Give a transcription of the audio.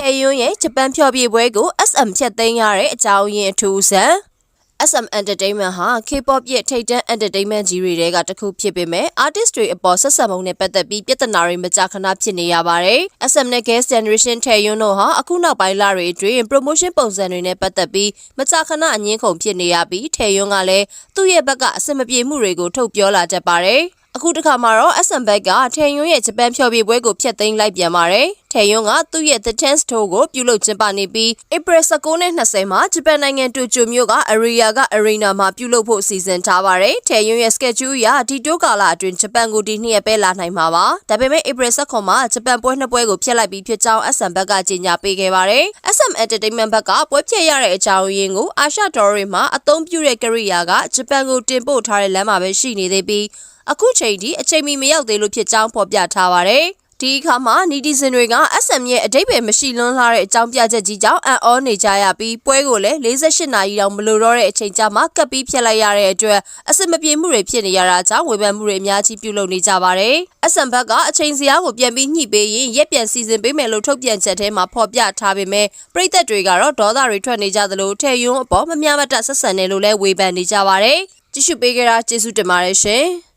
ထေယွန်းရဲ့ဂျပန်ဖျော်ဖြေပွဲကို SM ဖြတ်သိမ်းရတဲ့အကြောင်းရင်းအထူးဆန် SM Entertainment ဟာ K-pop ရဲ့ထိပ်တန်း entertainment ကြီးတွေထဲကတစ်ခုဖြစ်ပေမဲ့ artist တွေအပေါ်ဆက်ဆံမှုနဲ့ပတ်သက်ပြီးပြဿနာတွေမကြာခဏဖြစ်နေရပါတယ်။ SM နဲ့ Guest Generation ထေယွန်းတို့ဟာအခုနောက်ပိုင်းလတွေအတွင်း promotion ပုံစံတွေနဲ့ပတ်သက်ပြီးမကြာခဏအငင်းခုန်ဖြစ်နေရပြီးထေယွန်းကလည်းသူ့ရဲ့ဘက်ကအဆင်မပြေမှုတွေကိုထုတ်ပြောလာတတ်ပါတယ်။ အခုတစ်ခါမှာတော့ SM ဘက်ကထေယွန်းရဲ့ဂျပန်ဖျော်ဖြေပွဲကိုဖျက်သိမ်းလိုက်ပြန်ပါတယ်။ထေယွန်းကသူ့ရဲ့ The Chance Tour ကိုပြုလုပ်ကျင်းပနေပြီး April 19နဲ့20မှာဂျပန်နိုင်ငံတိုကျိုမြို့က Aria က Arena မှာပြုလုပ်ဖို့စီစဉ်ထားပါတယ်။ထေယွန်းရဲ့ schedule အရဒီတိုးကာလအတွင်းဂျပန်ကိုဒီနှစ်ရက်ပဲလာနိုင်မှာပါ။ဒါပေမဲ့ April 19မှာဂျပန်ပွဲနှစ်ပွဲကိုဖျက်လိုက်ပြီးဖြစ်ကြောင်း SM ဘက်ကကြေညာပေးခဲ့ပါတယ်။ SM Entertainment ဘက်ကပွဲဖျက်ရတဲ့အကြောင်းရင်းကိုအာရှဒေါ်တွေမှာအသုံးပြုတဲ့ကရိယာကဂျပန်ကိုတင်ပို့ထားတဲ့လမ်းမှာပဲရှိနေသေးပြီး အခုချိန်ထိအချိန်မီမရောက်သေးလို့ဖြစ်ကြောင်းဖော်ပြထားပါတယ်။ဒီအခါမှာနီဒီဇင်တွေက SM ရဲ့အတိတ်ပဲမရှိလွန်းလာတဲ့အကြောင်းပြချက်ကြီးကြောင့်အံ့ဩနေကြရပြီးပွဲကိုလည်း48နာရီတောင်မလိုတော့တဲ့အချိန်ကြာမှကပ်ပြီးဖျက်လိုက်ရတဲ့အတွက်အဆင်မပြေမှုတွေဖြစ်နေရတာကြောင့်ဝေဖန်မှုတွေအများကြီးပြုလုပ်နေကြပါတယ်။ SM ဘက်ကအချိန်စရာကိုပြန်ပြီးညှိပေးရင်ရက်ပြန်စီစဉ်ပေးမယ်လို့ထုတ်ပြန်ချက်ထဲမှာဖော်ပြထားပေမဲ့ပြည်သက်တွေကတော့ဒေါသတွေထွက်နေကြသလိုထဲယွန်းအပေါ်မမျှမတဆက်ဆံတယ်လို့လည်းဝေဖန်နေကြပါတယ်။ကြည့်ရှုပေးကြတာကျေးဇူးတင်ပါတယ်ရှင်။